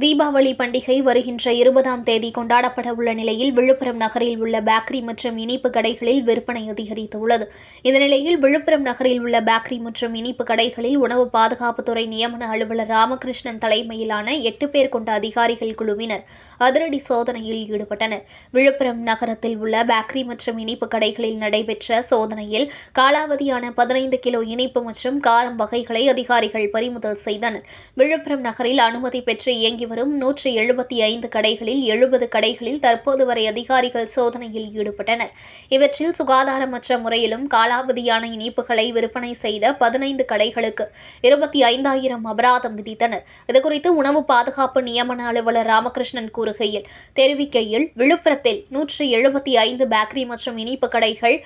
தீபாவளி பண்டிகை வருகின்ற இருபதாம் தேதி கொண்டாடப்பட உள்ள நிலையில் விழுப்புரம் நகரில் உள்ள பேக்கரி மற்றும் இனிப்பு கடைகளில் விற்பனை அதிகரித்துள்ளது. இந்த நிலையில் விழுப்புரம் நகரில் உள்ள பேக்கரி மற்றும் இனிப்பு கடைகளில் உணவு பாதுகாப்புத்துறை நியமன அலுவலர் ராமகிருஷ்ணன் தலைமையிலான எட்டு பேர் கொண்ட அதிகாரிகள் குழுவினர் அதிரடி சோதனையில் ஈடுபட்டனர். விழுப்புரம் நகரத்தில் உள்ள பேக்கரி மற்றும் இனிப்பு கடைகளில் நடைபெற்ற சோதனையில் காலாவதியான பதினைந்து கிலோ இனிப்பு மற்றும் காரம் வகைகளை அதிகாரிகள் பறிமுதல் செய்தனர். விழுப்புரம் நகரில் அனுமதி பெற்று இயங்கி வரும். நூற்றி எழுபத்தி ஐந்து கடைகளில் எழுபது கடைகளில் தற்போது வரை அதிகாரிகள் சோதனையில் ஈடுபட்டனர். இவற்றில் சுகாதாரமற்ற முறையிலும் காலாவதியான இனிப்புகளை விற்பனை செய்த பதினைந்து கடைகளுக்கு இருபத்தி ஐந்தாயிரம் அபராதம் விதித்தனர். இதுகுறித்து உணவு பாதுகாப்பு நியமன அலுவலர் ராமகிருஷ்ணன் கூறுகையில் தெரிவிக்கையில் விழுப்புரத்தில் நூற்றி எழுபத்தி ஐந்து பேக்கரி மற்றும் இனிப்பு கடைகள்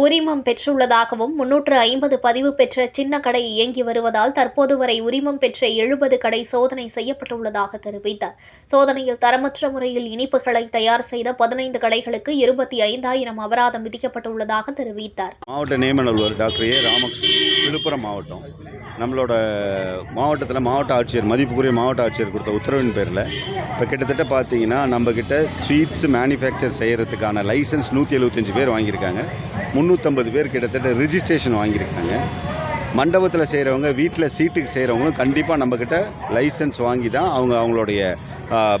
உரிமம் பெற்றுள்ளதாகவும் முன்னூற்று ஐம்பது பதிவு பெற்ற சின்ன கடை இயங்கி வருவதால் தற்போது வரை உரிமம் பெற்ற எழுபது கடை சோதனை செய்யப்பட்டுள்ளதாக தெரிவித்தார். தெரிவித்தார். சோதனையில் தரமற்ற முறையில் இனிப்புகளை தயார் செய்த பதினைந்து கடைகளுக்கு இருபத்தி ஐந்தாயிரம் அபராதம் விதிக்கப்பட்டுள்ளதாக தெரிவித்தார். மாவட்ட நியமன அலுவலர் டாக்டர் ஏ. ராமகிருஷ்ணன் விழுப்புரம் மாவட்டம். நம்மளோட மாவட்டத்தில் மாவட்ட ஆட்சியர் மதிப்புக்குரிய மாவட்ட ஆட்சியர் கொடுத்த உத்தரவின் பேரில் இப்போ கிட்டத்தட்ட பார்த்தீங்கன்னா நம்மக்கிட்ட ஸ்வீட்ஸ் மேனுஃபேக்சர் செய்கிறதுக்கான லைசன்ஸ் நூற்றி எழுபத்தஞ்சு பேர் வாங்கியிருக்காங்க. முந்நூற்றம்பது பேர் கிட்டத்தட்ட ரிஜிஸ்ட்ரேஷன் வாங்கியிருக்காங்க. மண்டபத்தில் செய்கிறவங்க வீட்டில் சீட்டுக்கு செய்கிறவங்களும் கண்டிப்பாக நம்மக்கிட்ட லைசன்ஸ் வாங்கி தான் அவங்க அவங்களுடைய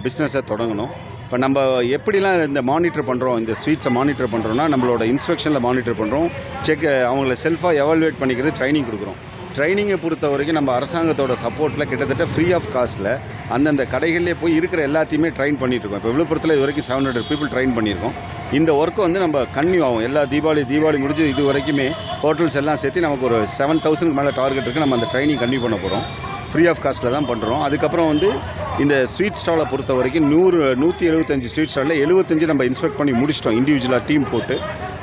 பிஸ்னஸை தொடங்கணும். இப்போ நம்ம எப்படிலாம் இந்த மானிட்டர் பண்ணுறோம் இந்த ஸ்வீட்ஸை மானிட்டர் பண்ணுறோன்னா நம்மளோட இன்ஸ்பெக்ஷனில் மானிட்டர் பண்ணுறோம் செக் அவங்கள செல்ஃபாக எவால்வேட் பண்ணிக்கிறது ட்ரைனிங் கொடுக்குறோம். ட்ரைனிங்கை பொறுத்த வரைக்கும் நம்ம அரசாங்கத்தோட சப்போர்ட்டில் கிட்டத்தட்ட ஃப்ரீ ஆஃப் காஸ்ட்டில் அந்தந்த கடைகள்லேயே போய் இருக்கிற எல்லாத்தையுமே ட்ரைன் பண்ணிகிட்ருக்கோம் இப்போ விழுப்புரத்தில் இது வரைக்கும் செவன் ஹண்ட்ரட் பீப்புள் ட்ரைன் பண்ணியிருக்கோம். இந்த ஒர்க்கு வந்து நம்ம கன்னியூ ஆகும். எல்லா தீபாவளி தீபாவளி முடிஞ்சு இது வரைக்குமே ஹோட்டல்ஸ் எல்லாம் சேர்த்து நமக்கு ஒரு செவன் தௌசண்ட் மேலே டார்கெட் இருக்குது நம்ம அந்த ட்ரைனிங் கன்யூ பண்ண போகிறோம் ஃப்ரீ ஆஃப் காஸ்ட்டில் தான் பண்ணுறோம் அதுக்கப்புறம் வந்து இந்த ஸ்வீட் ஸ்டாலை பொறுத்த வரைக்கும் நூறு நூற்றி எழுபத்தஞ்சு ஸ்வீட் ஸ்டாலில் எழுபத்தஞ்சு நம்ம இன்ஸ்பெக்ட் பண்ணி முடிச்சிட்டோம். இண்டிவிஜுவலாக டீம் போட்டு.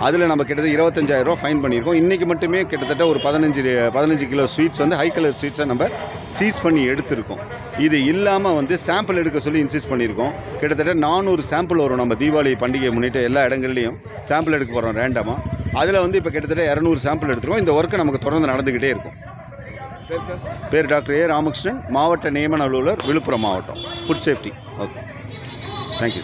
அதில் நம்ம கிட்டத்தட்ட இருபத்தஞ்சாயிரம் ரூபா ஃபைன் பண்ணியிருக்கோம். இன்றைக்கி மட்டுமே கிட்டத்தட்ட ஒரு பதினஞ்சு பதினஞ்சு கிலோ ஸ்வீட்ஸ் வந்து ஹை கலர் ஸ்வீட்ஸை நம்ம சீஸ் பண்ணி எடுத்திருக்கோம். இது இல்லாமல் வந்து சாம்பிள் எடுக்க சொல்லி இன்சிஸ்ட் பண்ணியிருக்கோம். கிட்டத்தட்ட நானூறு சாம்பிள் வரும் நம்ம தீபாவளி பண்டிகையை முன்னிட்டு எல்லா இடங்கள்லையும். சாம்பிள் எடுக்க போகிறோம் ரேண்டமாக அதில் வந்து இப்போ கிட்டத்தட்ட இரநூறு சாம்பிள் எடுத்துருக்கோம். இந்த ஒர்க்கு நமக்கு தொடர்ந்து நடந்துக்கிட்டே இருக்கும். பேர் டாக்டர் ஏ ராமகிருஷ்ணன் மாவட்ட நியமன அலுவலர் விழுப்புரம் மாவட்டம். Food safety okay thank you